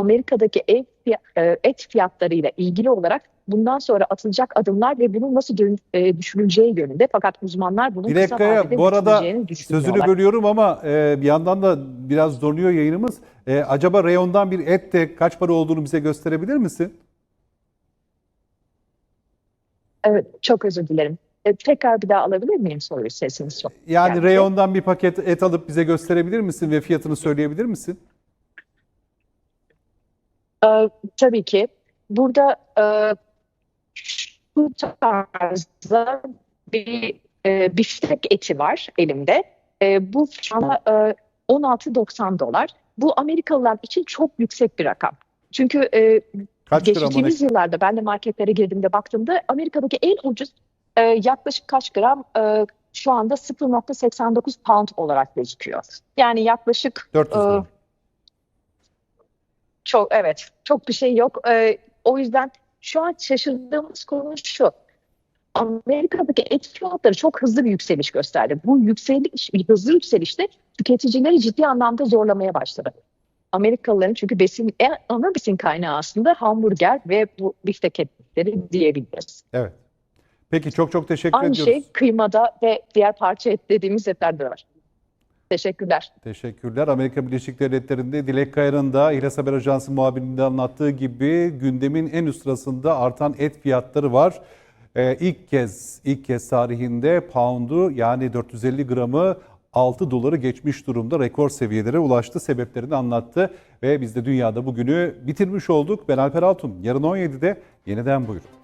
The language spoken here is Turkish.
Amerika'daki ev e, et fiyatlarıyla ilgili olarak bundan sonra atılacak adımlar ve bunun nasıl dön- e, düşürüleceği yönünde. Fakat uzmanlar bunun Dilek kısa Kaya, bu arada sözünü bölüyorum ama e, bir yandan da biraz donuyor yayınımız. E, acaba reyondan bir et de kaç para olduğunu bize gösterebilir misin? Evet, çok özür dilerim. E, tekrar bir daha alabilir miyim soruyu sesiniz çok. Yani geldi. reyondan bir paket et alıp bize gösterebilir misin ve fiyatını söyleyebilir misin? Ee, tabii ki. Burada e, şu tarzda bir e, biftek eti var elimde. E, bu şu anda e, 16.90 dolar. Bu Amerikalılar için çok yüksek bir rakam. Çünkü e, Kaç geçtiğimiz yıllarda ben de marketlere girdiğimde baktığımda Amerika'daki en ucuz e, yaklaşık kaç gram e, şu anda 0.89 pound olarak gözüküyor. Yani yaklaşık 400 e. çok evet çok bir şey yok. Ee, o yüzden şu an şaşırdığımız konu şu. Amerika'daki et fiyatları çok hızlı bir yükseliş gösterdi. Bu yükseliş, hızlı yükselişte tüketicileri ciddi anlamda zorlamaya başladı. Amerikalıların çünkü besin, en ana besin kaynağı aslında hamburger ve bu biftek etleri diyebiliriz. Evet. Peki çok çok teşekkür Aynı ediyoruz. şey kıymada ve diğer parça et dediğimiz etlerde de var. Teşekkürler. Teşekkürler. Amerika Birleşik Devletleri'nde Dilek Kayar'ın da İhlas Haber Ajansı muhabirinde anlattığı gibi gündemin en üst sırasında artan et fiyatları var. Ee, ilk kez ilk kez tarihinde pound'u yani 450 gramı 6 doları geçmiş durumda rekor seviyelere ulaştı. Sebeplerini anlattı ve biz de dünyada bugünü bitirmiş olduk. Ben Alper Altun. Yarın 17'de yeniden buyurun.